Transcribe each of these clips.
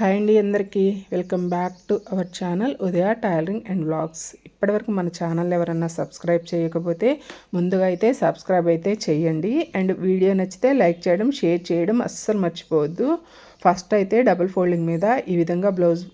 Hi అండి అందరికీ. Welcome back to our channel Udaya tailoring and vlogs. ఇప్పటివరకు మన ఛానల్ ఎవరన్నా సబ్స్క్రైబ్ చేయకపోతే ముందుగా అయితే సబ్స్క్రైబ్ అయితే చేయండి. అండ్ వీడియో నచ్చితే లైక్ చేయడం షేర్ చేయడం అస్సలు మర్చిపోవద్దు. ఫస్ట్ అయితే డబుల్ ఫోల్డింగ్ మీద ఈ విధంగా బ్లౌజ్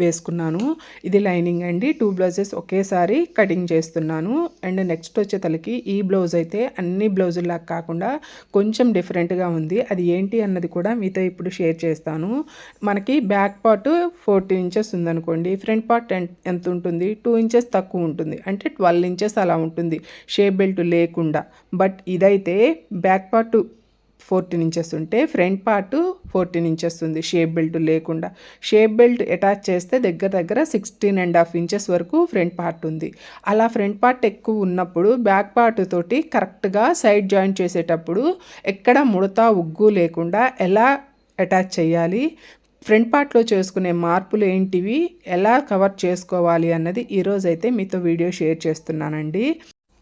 వేసుకున్నాను. ఇది లైనింగ్ అండి. టూ బ్లౌజెస్ ఒకేసారి కటింగ్ చేస్తున్నాను. అండ్ నెక్స్ట్ వచ్చే తలకి ఈ బ్లౌజ్ అయితే అన్ని బ్లౌజుల్లా కాకుండా కొంచెం డిఫరెంట్గా ఉంది. అది ఏంటి అన్నది కూడా మీతో ఇప్పుడు షేర్ చేస్తాను. మనకి బ్యాక్ పార్ట్ ఫోర్టీన్ ఇంచెస్ ఉందనుకోండి. ఫ్రంట్ పార్ట్ ఎంత ఉంటుంది? టూ ఇంచెస్ తక్కువ ఉంటుంది. అంటే ట్వెల్వ్ ఇంచెస్ అలా ఉంటుంది. షేప్ బెల్ట్ లేకుండా. బట్ ఇదైతే బ్యాక్ పార్ట్ ఫోర్టీన్ ఇంచెస్ ఉంటే ఫ్రంట్ పార్ట్ ఫోర్టీన్ ఇంచెస్ ఉంది షేప్ బెల్ట్ లేకుండా. షేప్ బెల్ట్ అటాచ్ చేస్తే దగ్గర దగ్గర సిక్స్టీన్ అండ్ హాఫ్ ఇంచెస్ వరకు ఫ్రంట్ పార్ట్ ఉంది. అలా ఫ్రంట్ పార్ట్ ఎక్కువ ఉన్నప్పుడు బ్యాక్ పార్ట్ తోటి కరెక్ట్గా సైడ్ జాయింట్ చేసేటప్పుడు ఎక్కడ ముడత ఉగ్గు లేకుండా ఎలా అటాచ్ చేయాలి ఫ్రంట్ పార్ట్లో చేసుకునే మార్పులు ఏంటివి ఎలా కవర్ చేసుకోవాలి అన్నది ఈరోజైతే మీతో వీడియో షేర్ చేస్తున్నానండి.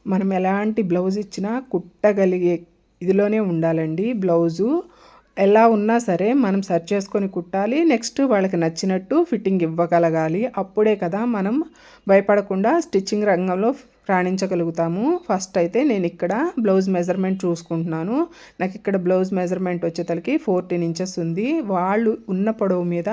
మనం ఎలాంటి బ్లౌజ్ ఇచ్చినా కుట్టగలిగే ఇదిలోనే ఉండాలండి. బ్లౌజు ఎలా ఉన్నా సరే మనం సర్చ్ చేసుకొని కుట్టాలి. నెక్స్ట్ వాళ్ళకి నచ్చినట్టు ఫిట్టింగ్ ఇవ్వగలగాలి. అప్పుడే కదా మనం భయపడకుండా స్టిచ్చింగ్ రంగంలో రాణించగలుగుతాము. ఫస్ట్ అయితే నేను ఇక్కడ బ్లౌజ్ మెజర్మెంట్ చూసుకుంటున్నాను. నాకు ఇక్కడ బ్లౌజ్ మెజర్మెంట్ వచ్చేతలకి ఫోర్టీన్ ఇంచెస్ ఉంది. వాళ్ళు ఉన్న పొడవు మీద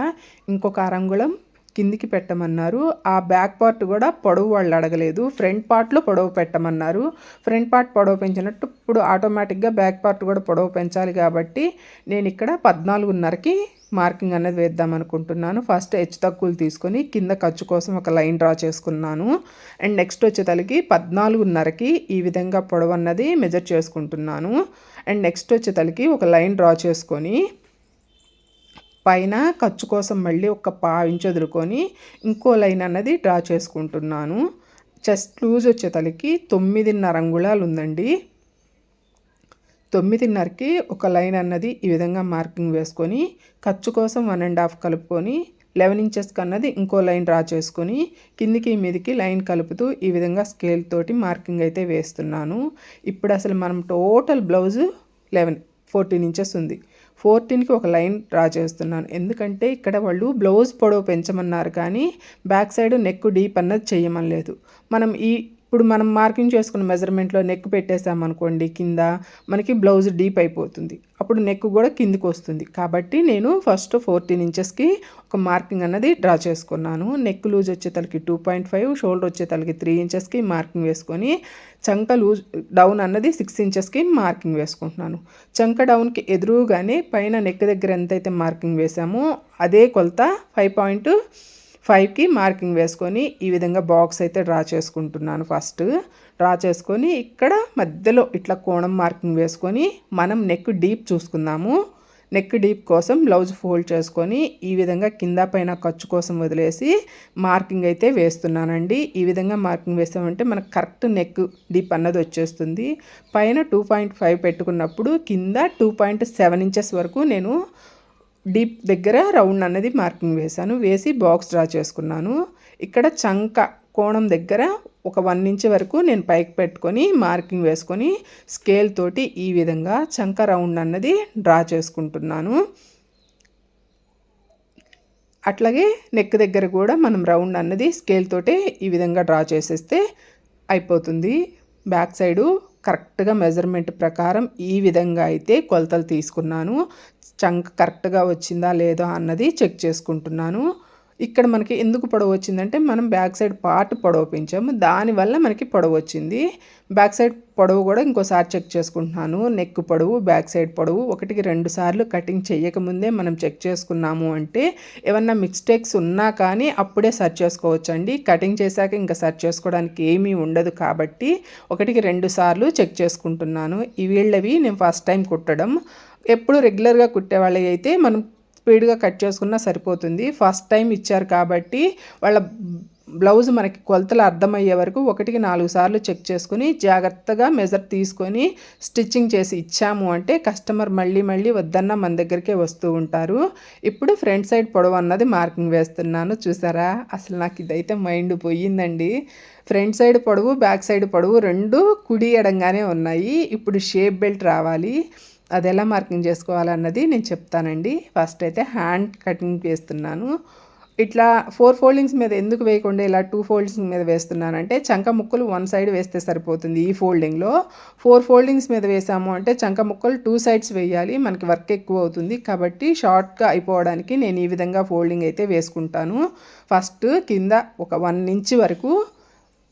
ఇంకొక అరంగుళం కిందికి పెట్టమన్నారు. ఆ బ్యాక్ పార్ట్ కూడా పొడవు వాళ్ళు అడగలేదు. ఫ్రంట్ పార్ట్లో పొడవు పెట్టమన్నారు. ఫ్రంట్ పార్ట్ పొడవు పెంచినట్టు ఇప్పుడు ఆటోమేటిక్గా బ్యాక్ పార్ట్ కూడా పొడవు పెంచాలి కాబట్టి నేను ఇక్కడ పద్నాలుగున్నరకి మార్కింగ్ అనేది వేద్దాం అనుకుంటున్నాను. ఫస్ట్ హెచ్ తక్కువలు తీసుకొని కింద ఖర్చు కోసం ఒక లైన్ డ్రా చేసుకున్నాను. అండ్ నెక్స్ట్ వచ్చేతలకి పద్నాలుగున్నరకి ఈ విధంగా పొడవు అన్నది మెజర్ చేసుకుంటున్నాను. అండ్ నెక్స్ట్ వచ్చేతలకి ఒక లైన్ డ్రా చేసుకొని పైన ఖర్చు కోసం మళ్ళీ ఒక పావించి వదులుకొని ఇంకో లైన్ అన్నది డ్రా చేసుకుంటున్నాను. చెస్ట్ లూజ్ వచ్చే తలకి తొమ్మిదిన్నర అంగుళాలు ఉందండి. తొమ్మిదిన్నరకి ఒక లైన్ అన్నది ఈ విధంగా మార్కింగ్ వేసుకొని ఖర్చు కోసం వన్ అండ్ హాఫ్ కలుపుకొని లెవెన్ ఇంచెస్కి అన్నది ఇంకో లైన్ డ్రా చేసుకొని కిందికి మీదికి లైన్ కలుపుతూ ఈ విధంగా స్కేల్ తోటి మార్కింగ్ అయితే వేస్తున్నాను. ఇప్పుడు అసలు మనం total blouse eleven fourteen inches ఉంది. ఫోర్టీన్కి ఒక లైన్ డ్రా చేస్తున్నాను. ఎందుకంటే ఇక్కడ వాళ్ళు బ్లౌజ్ పొడవు పెంచమన్నారు కానీ బ్యాక్ సైడ్ నెక్ డీప్ అన్నది చేయమనలేదు మనం ఈ ఇప్పుడు మనం మార్కింగ్ చేసుకున్న మెజర్మెంట్లో నెక్ పెట్టేసామనుకోండి కింద మనకి బ్లౌజ్ డీప్ అయిపోతుంది. అప్పుడు నెక్ కూడా కిందికి వస్తుంది కాబట్టి నేను ఫస్ట్ ఫోర్టీన్ ఇంచెస్కి ఒక మార్కింగ్ అన్నది డ్రా చేసుకున్నాను. నెక్ లూజ్ వచ్చే తలకి టూ పాయింట్ ఫైవ్ షోల్డర్ వచ్చే తలకి త్రీ ఇంచెస్కి మార్కింగ్ వేసుకొని చంక లూజ్ డౌన్ అన్నది సిక్స్ ఇంచెస్కి మార్కింగ్ వేసుకుంటున్నాను. చంక డౌన్కి ఎదురుగానే పైన నెక్ దగ్గర ఎంతైతే మార్కింగ్ వేసామో అదే కొలత ఫైవ్ పాయింట్ ఫైవ్కి మార్కింగ్ వేసుకొని ఈ విధంగా బాక్స్ అయితే డ్రా చేసుకుంటున్నాను ఫస్ట్. డ్రా చేసుకొని ఇక్కడ మధ్యలో ఇట్లా కోణం మార్కింగ్ వేసుకొని మనం నెక్ డీప్ చూసుకుందాము. నెక్ డీప్ కోసం బ్లౌజ్ ఫోల్డ్ చేసుకొని ఈ విధంగా కింద పైన ఖర్చు కోసం వదిలేసి మార్కింగ్ అయితే వేస్తున్నానండి. ఈ విధంగా మార్కింగ్ వేసామంటే మనకు కరెక్ట్ నెక్ డీప్ అన్నది వచ్చేస్తుంది. పైన టూ పాయింట్ ఫైవ్ పెట్టుకున్నప్పుడు కింద టూ పాయింట్ సెవెన్ ఇంచెస్ వరకు నేను డీప్ దగ్గర రౌండ్ అన్నది మార్కింగ్ వేశాను. వేసి బాక్స్ డ్రా చేసుకున్నాను. ఇక్కడ చంక కోణం దగ్గర ఒక వన్ ఇంచ్ వరకు నేను పైకి పెట్టుకొని మార్కింగ్ వేసుకొని స్కేల్ తోటి ఈ విధంగా చంక రౌండ్ అన్నది డ్రా చేసుకుంటున్నాను. అట్లాగే నెక్ దగ్గర కూడా మనం రౌండ్ అన్నది స్కేల్ తోటే ఈ విధంగా డ్రా చేసేస్తే అయిపోతుంది. బ్యాక్ సైడు కరెక్ట్గా మెజర్మెంట్ ప్రకారం ఈ విధంగా అయితే కొలతలు తీసుకున్నాను. చంక్ కరెక్ట్గా వచ్చిందా లేదా అన్నది చెక్ చేసుకుంటున్నాను. ఇక్కడ మనకి ఎందుకు పొడవు వచ్చిందంటే మనం బ్యాక్ సైడ్ పార్ట్ పొడవు పెంచాము. దానివల్ల మనకి పొడవు వచ్చింది. బ్యాక్ సైడ్ పొడవు కూడా ఇంకోసారి చెక్ చేసుకుంటున్నాను. నెక్ పొడవు బ్యాక్ సైడ్ పొడవు ఒకటికి రెండు సార్లు కటింగ్ చేయకముందే మనం చెక్ చేసుకున్నాము అంటే ఏమన్నా మిస్టేక్స్ ఉన్నా కానీ అప్పుడే సర్చ్ చేసుకోవచ్చు అండి కటింగ్ చేశాక ఇంకా సర్చ్ చేసుకోవడానికి ఏమీ ఉండదు కాబట్టి ఒకటికి రెండు సార్లు చెక్ చేసుకుంటున్నాను. ఈ వీళ్ళవి నేను ఫస్ట్ టైం కుట్టడం. ఎప్పుడు రెగ్యులర్గా కుట్టే వాళ్ళవి అయితే మనం స్పీడ్గా కట్ చేసుకున్నా సరిపోతుంది. ఫస్ట్ టైం ఇచ్చారు కాబట్టి వాళ్ళ బ్లౌజ్ మనకి కొలతలు అర్థమయ్యే వరకు ఒకటికి నాలుగు సార్లు చెక్ చేసుకుని జాగ్రత్తగా మెజర్ తీసుకొని స్టిచ్చింగ్ చేసి ఇచ్చాము అంటే కస్టమర్ మళ్ళీ మళ్ళీ వద్దన్న మన దగ్గరికే వస్తూ ఉంటారు. ఇప్పుడు ఫ్రంట్ సైడ్ పొడవు అన్నది మార్కింగ్ వేస్తున్నాను. చూసారా? అసలు నాకు ఇదైతే మైండ్ పోయిందండి. ఫ్రంట్ సైడ్ పొడవు బ్యాక్ సైడ్ పొడవు రెండు కుడి ఎడంగానే ఉన్నాయి. ఇప్పుడు షేప్ బెల్ట్ రావాలి. అది ఎలా మార్కింగ్ చేసుకోవాలన్నది నేను చెప్తానండి. ఫస్ట్ అయితే హ్యాండ్ కటింగ్ వేస్తున్నాను ఇట్లా ఫోర్ ఫోల్డింగ్స్ మీద ఎందుకు వేయకుండా ఇలా టూ ఫోల్డింగ్స్ మీద వేస్తున్నానంటే చంక ముక్కలు వన్ సైడ్ వేస్తే సరిపోతుంది ఈ ఫోల్డింగ్లో. ఫోర్ ఫోల్డింగ్స్ మీద వేసాము అంటే చంక ముక్కలు టూ సైడ్స్ వేయాలి. మనకి వర్క్ ఎక్కువ అవుతుంది కాబట్టి షార్ట్గా అయిపోవడానికి నేను ఈ విధంగా ఫోల్డింగ్ అయితే వేసుకుంటాను. ఫస్ట్ కింద ఒక వన్ ఇంచ్ వరకు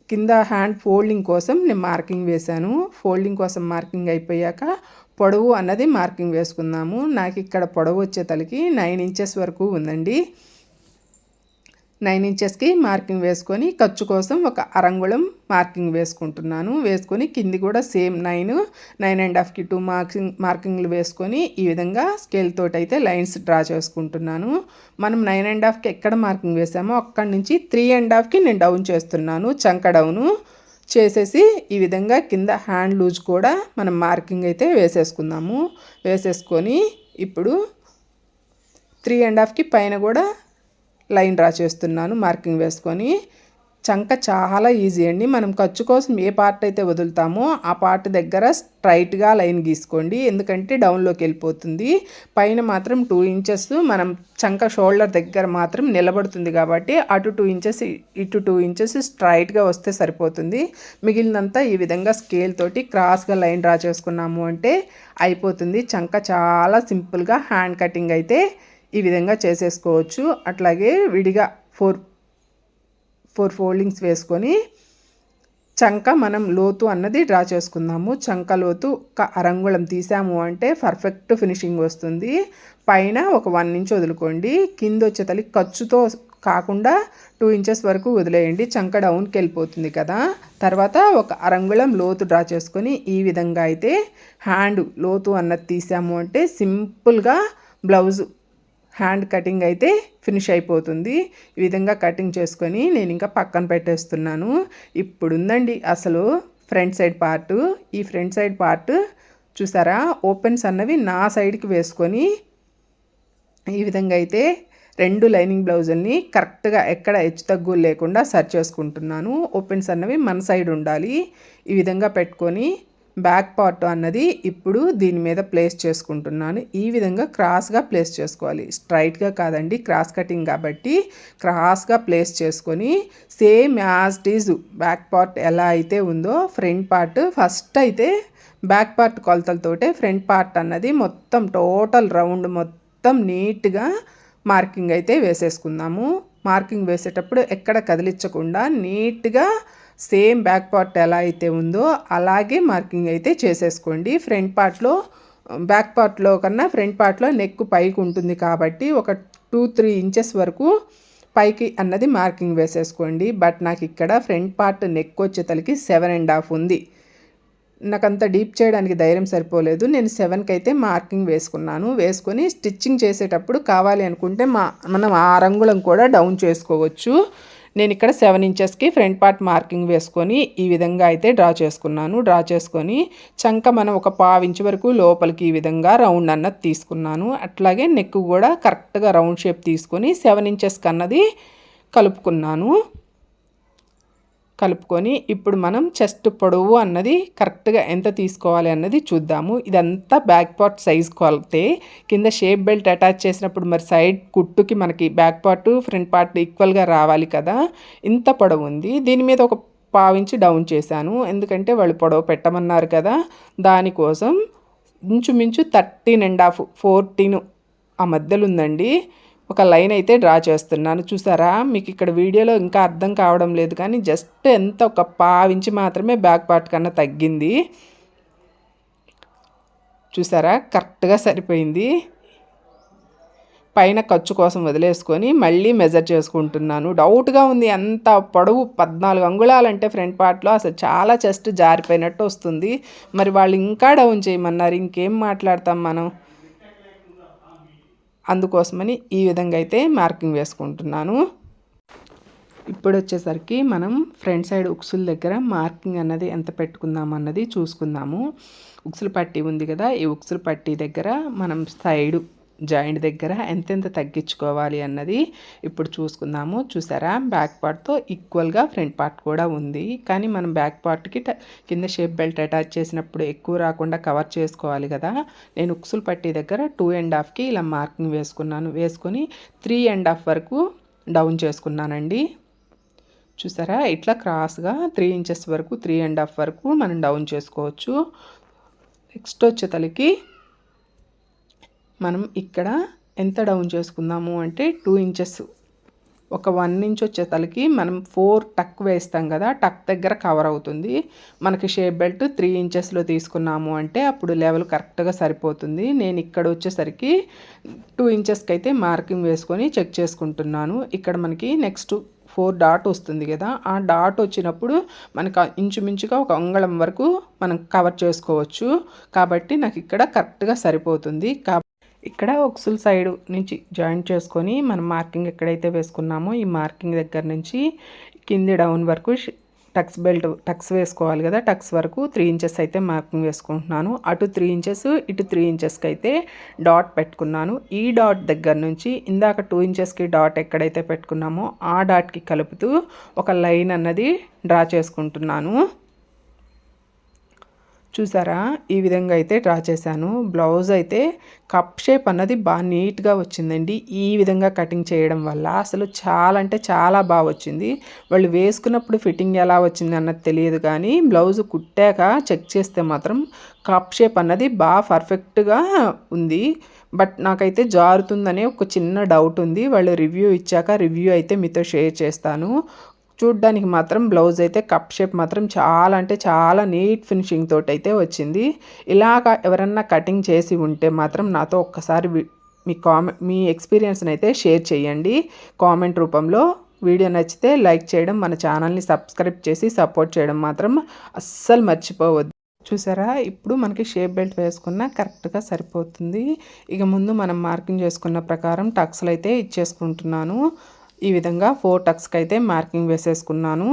కింద హ్యాండ్ ఫోల్డింగ్ కోసం నేను మార్కింగ్ వేశాను. ఫోల్డింగ్ కోసం మార్కింగ్ అయిపోయాక పొడవు అన్నది మార్కింగ్ వేసుకుందాము. నాకు ఇక్కడ పొడవు వచ్చే తలకి నైన్ ఇంచెస్ వరకు ఉందండి. నైన్ ఇంచెస్కి మార్కింగ్ వేసుకొని ఖర్చు కోసం ఒక అరంగుళం మార్కింగ్ వేసుకుంటున్నాను. వేసుకొని కింది కూడా సేమ్ నైన్ నైన్ అండ్ హాఫ్కి టూ మార్కింగ్ మార్కింగ్లు వేసుకొని ఈ విధంగా స్కేల్ తోటి అయితే లైన్స్ డ్రా చేసుకుంటున్నాను. మనం నైన్ అండ్ హాఫ్కి ఎక్కడ మార్కింగ్ వేసామో అక్కడి నుంచి త్రీ అండ్ హాఫ్కి నేను డౌన్ చేస్తున్నాను చంక డౌను చేసేసి ఈ విధంగా కింద హ్యాండ్ లూజ్ కూడా మనం మార్కింగ్ అయితే వేసేసుకుందాము. వేసేసుకొని ఇప్పుడు త్రీ అండ్ హాఫ్కి పైన కూడా లైన్ డ్రా చేస్తున్నాను మార్కింగ్ వేసుకొని. చంక చాలా ఈజీ అండి. మనం ఖర్చు కోసం ఏ పార్ట్ అయితే వదులుతామో ఆ పార్ట్ దగ్గర స్ట్రైట్గా లైన్ గీసుకోండి. ఎందుకంటే డౌన్లోకి వెళ్ళిపోతుంది. పైన మాత్రం టూ ఇంచెస్ మనం చంక షోల్డర్ దగ్గర మాత్రం నిలబడుతుంది కాబట్టి అటు టూ ఇంచెస్ ఇటు టూ ఇంచెస్ స్ట్రైట్గా వస్తే సరిపోతుంది. మిగిలినంతా ఈ విధంగా స్కేల్ తోటి క్రాస్గా లైన్ డ్రా చేసుకున్నాము అంటే అయిపోతుంది. చంక చాలా సింపుల్గా హ్యాండ్ కటింగ్ అయితే ఈ విధంగా చేసేసుకోవచ్చు. అట్లాగే విడిగా ఫోర్ ఫోర్ ఫోల్డింగ్స్ వేసుకొని చంక మనం లోతు అన్నది డ్రా చేసుకుందాము. చంక లోతు ఒక అరంగుళం తీసాము అంటే పర్ఫెక్ట్ ఫినిషింగ్ వస్తుంది. పైన ఒక వన్ ఇంచ్ వదులుకోండి. కింద వచ్చే తల్లి ఖర్చుతో కాకుండా టూ ఇంచెస్ వరకు వదిలేయండి. చంక డౌన్కి వెళ్ళిపోతుంది కదా. తర్వాత ఒక అరంగుళం లోతు డ్రా చేసుకొని ఈ విధంగా అయితే హ్యాండ్ లోతు అన్నది తీసాము అంటే సింపుల్గా బ్లౌజ్ హ్యాండ్ కటింగ్ అయితే ఫినిష్ అయిపోతుంది. ఈ విధంగా కటింగ్ చేసుకొని నేను ఇంకా పక్కన పెట్టేస్తున్నాను. ఇప్పుడు ఉందండి అసలు ఫ్రంట్ సైడ్ పార్ట్. ఈ ఫ్రంట్ సైడ్ పార్ట్ చూసారా? ఓపెన్స్ అన్నవి నా సైడ్కి వేసుకొని ఈ విధంగా అయితే రెండు లైనింగ్ బ్లౌజుల్ని కరెక్ట్గా ఎక్కడ హెచ్చు తగ్గు లేకుండా సర్చ్ చేసుకుంటున్నాను. ఓపెన్స్ అన్నవి మన సైడ్ ఉండాలి. ఈ విధంగా పెట్టుకొని బ్యాక్ పార్ట్ అన్నది ఇప్పుడు దీని మీద ప్లేస్ చేసుకుంటున్నాను. ఈ విధంగా క్రాస్గా ప్లేస్ చేసుకోవాలి. స్ట్రైట్గా కాదండి క్రాస్ కటింగ్ కాబట్టి క్రాస్గా ప్లేస్ చేసుకొని same as is back part ఎలా అయితే ఉందో ఫ్రంట్ పార్ట్ ఫస్ట్ అయితే బ్యాక్ పార్ట్ కొలతలతోటే ఫ్రంట్ పార్ట్ అన్నది మొత్తం టోటల్ రౌండ్ మొత్తం నీట్గా మార్కింగ్ అయితే వేసేసుకుందాము. మార్కింగ్ వేసేటప్పుడు ఎక్కడ కదిలించకుండా నీట్గా సేమ్ బ్యాక్ పార్ట్ ఎలా అయితే ఉందో అలాగే మార్కింగ్ అయితే చేసేసుకోండి. ఫ్రంట్ పార్ట్లో బ్యాక్ పార్ట్లో కన్నా ఫ్రంట్ పార్ట్లో నెక్ పైకి ఉంటుంది కాబట్టి ఒక టూ త్రీ ఇంచెస్ వరకు పైకి అన్నది మార్కింగ్ వేసేసుకోండి. బట్ నాకు ఇక్కడ ఫ్రంట్ పార్ట్ నెక్ వచ్చేతలకి సెవెన్ అండ్ హాఫ్ ఉంది. నాకు అంత డీప్ చేయడానికి ధైర్యం సరిపోలేదు. నేను సెవెన్కి అయితే మార్కింగ్ వేసుకున్నాను. వేసుకొని స్టిచ్చింగ్ చేసేటప్పుడు కావాలి అనుకుంటే మా మనం ఆ రంగులను కూడా డౌన్ చేసుకోవచ్చు. నేను ఇక్కడ సెవెన్ ఇంచెస్కి ఫ్రంట్ పార్ట్ మార్కింగ్ వేసుకొని ఈ విధంగా అయితే డ్రా చేసుకున్నాను. డ్రా చేసుకొని చంక మనం ఒక పావు ఇంచు వరకు లోపలికి ఈ విధంగా రౌండ్ అన్నది తీసుకున్నాను. అట్లాగే నెక్ కూడా కరెక్ట్గా రౌండ్ షేప్ తీసుకొని సెవెన్ ఇంచెస్కి అన్నది కలుపుకున్నాను. కలుపుకొని ఇప్పుడు మనం చెస్ట్ పొడవు అన్నది కరెక్ట్గా ఎంత తీసుకోవాలి అన్నది చూద్దాము. ఇదంతా బ్యాక్ పార్ట్ సైజ్ కొలితే కింద షేప్ బెల్ట్ అటాచ్ చేసినప్పుడు మరి సైడ్ కుట్టుకి మనకి బ్యాక్ పార్ట్ ఫ్రంట్ పార్ట్ ఈక్వల్గా రావాలి కదా. ఇంత పొడవు ఉంది. దీని మీద ఒక పావించి డౌన్ చేశాను. ఎందుకంటే వాళ్ళు పొడవు పెట్టమన్నారు కదా. దానికోసం ఇంచుమించు థర్టీన్ అండ్ హాఫ్ ఫోర్టీన్ ఆ మధ్యలో ఉందండి. ఒక లైన్ అయితే డ్రా చేస్తున్నాను. చూసారా? మీకు ఇక్కడ వీడియోలో ఇంకా అర్థం కావడం లేదు కానీ జస్ట్ ఎంత ఒక పావించి మాత్రమే బ్యాక్ పార్ట్ కన్నా తగ్గింది. చూసారా? కరెక్ట్గా సరిపోయింది. పైన ఖర్చు కోసం వదిలేసుకొని మళ్ళీ మెజర్ చేసుకుంటున్నాను. డౌట్గా ఉంది ఎంత పొడవు పద్నాలుగు అంగుళాలంటే ఫ్రంట్ పార్ట్లో అసలు చాలా చెస్ట్ జారిపోయినట్టు వస్తుంది. మరి వాళ్ళు ఇంకా డౌన్ చేయమన్నారు. ఇంకేం మాట్లాడతాం మనం? అందుకోసమని ఈ విధంగా అయితే మార్కింగ్ వేసుకుంటున్నాను. ఇప్పుడు వచ్చేసరికి మనం ఫ్రంట్ సైడ్ ఉక్సుల దగ్గర మార్కింగ్ అన్నది ఎంత పెట్టుకుందాం అన్నది చూసుకుందాము. ఉక్సుల పట్టీ ఉంది కదా ఈ ఉక్సుల పట్టీ దగ్గర మనం సైడు జాయింట్ దగ్గర ఎంతెంత తగ్గించుకోవాలి అన్నది ఇప్పుడు చూసుకుందాము. చూసారా? బ్యాక్ పార్ట్తో ఈక్వల్గా ఫ్రంట్ పార్ట్ కూడా ఉంది. కానీ మనం బ్యాక్ పార్ట్కి కింద షేప్ బెల్ట్ అటాచ్ చేసినప్పుడు ఎక్కువ రాకుండా కవర్ చేసుకోవాలి కదా. నేను ఉక్సులు పట్టి దగ్గర టూ అండ్ హాఫ్కి ఇలా మార్కింగ్ వేసుకున్నాను. వేసుకొని త్రీ అండ్ హాఫ్ వరకు డౌన్ చేసుకున్నానండి. చూసారా? ఇట్లా క్రాస్గా త్రీ ఇంచెస్ వరకు త్రీ అండ్ హాఫ్ వరకు మనం డౌన్ చేసుకోవచ్చు. నెక్స్ట్ వచ్చే తలకి మనం ఇక్కడ ఎంత డౌన్ చేసుకుందాము అంటే టూ ఇంచెస్. ఒక వన్ ఇంచ్ వచ్చే తలకి మనం ఫోర్ టక్ వేస్తాం కదా టక్ దగ్గర కవర్ అవుతుంది. మనకి షేప్ బెల్ట్ త్రీ ఇంచెస్లో తీసుకున్నాము అంటే అప్పుడు లెవెల్ కరెక్ట్గా సరిపోతుంది. నేను ఇక్కడ వచ్చేసరికి టూ ఇంచెస్కి అయితే మార్కింగ్ వేసుకొని చెక్ చేసుకుంటున్నాను. ఇక్కడ మనకి నెక్స్ట్ ఫోర్ డాట్ వస్తుంది కదా ఆ డాట్ వచ్చినప్పుడు మనకు ఇంచుమించుగా ఒక అంగళం వరకు మనం కవర్ చేసుకోవచ్చు. కాబట్టి నాకు ఇక్కడ కరెక్ట్గా సరిపోతుంది. ఇక్కడ ఒకసుల సైడ్ నుంచి జాయింట్ చేసుకొని మనం మార్కింగ్ ఎక్కడైతే వేసుకున్నామో ఈ మార్కింగ్ దగ్గర నుంచి కింది డౌన్ వరకు టక్స్ బెల్ట్ టక్స్ వేసుకోవాలి కదా టక్స్ వరకు త్రీ ఇంచెస్ అయితే మార్కింగ్ వేసుకుంటున్నాను. అటు త్రీ ఇంచెస్ ఇటు త్రీ ఇంచెస్కి అయితే డాట్ పెట్టుకున్నాను. ఈ డాట్ దగ్గర నుంచి ఇందాక టూ ఇంచెస్కి డాట్ ఎక్కడైతే పెట్టుకున్నామో ఆ డాట్కి కలుపుతూ ఒక లైన్ అన్నది డ్రా చేసుకుంటున్నాను. చూసారా? ఈ విధంగా అయితే డ్రా చేశాను. బ్లౌజ్ అయితే కప్ షేప్ అన్నది బాగా నీట్గా వచ్చిందండి. ఈ విధంగా కటింగ్ చేయడం వల్ల అసలు చాలా అంటే చాలా బాగా వచ్చింది. వాళ్ళు వేసుకున్నప్పుడు ఫిట్టింగ్ ఎలా వచ్చింది అన్నది తెలియదు కానీ బ్లౌజ్ కుట్టాక చెక్ చేస్తే మాత్రం కప్ షేప్ అన్నది బాగా పర్ఫెక్ట్గా ఉంది. బట్ నాకైతే జారుతుందనే ఒక చిన్న డౌట్ ఉంది. వాళ్ళు రివ్యూ ఇచ్చాక రివ్యూ అయితే మీతో షేర్ చేస్తాను. చూడ్డానికి మాత్రం బ్లౌజ్ అయితే కప్ షేప్ మాత్రం చాలా అంటే చాలా నీట్ ఫినిషింగ్ తోటి అయితే వచ్చింది. ఇలాగ ఎవరన్నా కటింగ్ చేసి ఉంటే మాత్రం నాతో ఒక్కసారి మీ కామెంట్ మీ ఎక్స్పీరియన్స్ని అయితే షేర్ చేయండి. కామెంట్ రూపంలో వీడియో నచ్చితే లైక్ చేయడం మన ఛానల్ని సబ్స్క్రైబ్ చేసి సపోర్ట్ చేయడం మాత్రం అస్సలు మర్చిపోవద్దు. చూసారా? ఇప్పుడు మనకి షేప్ బెల్ట్ వేసుకున్న కరెక్ట్గా సరిపోతుంది. ఇక ముందు మనం మార్కింగ్ చేసుకున్న ప్రకారం టక్స్లు అయితే ఇచ్చేసుకుంటున్నాను. ఈ విధంగా ఫోర్ టక్స్కి అయితే మార్కింగ్ వేసేసుకున్నాను.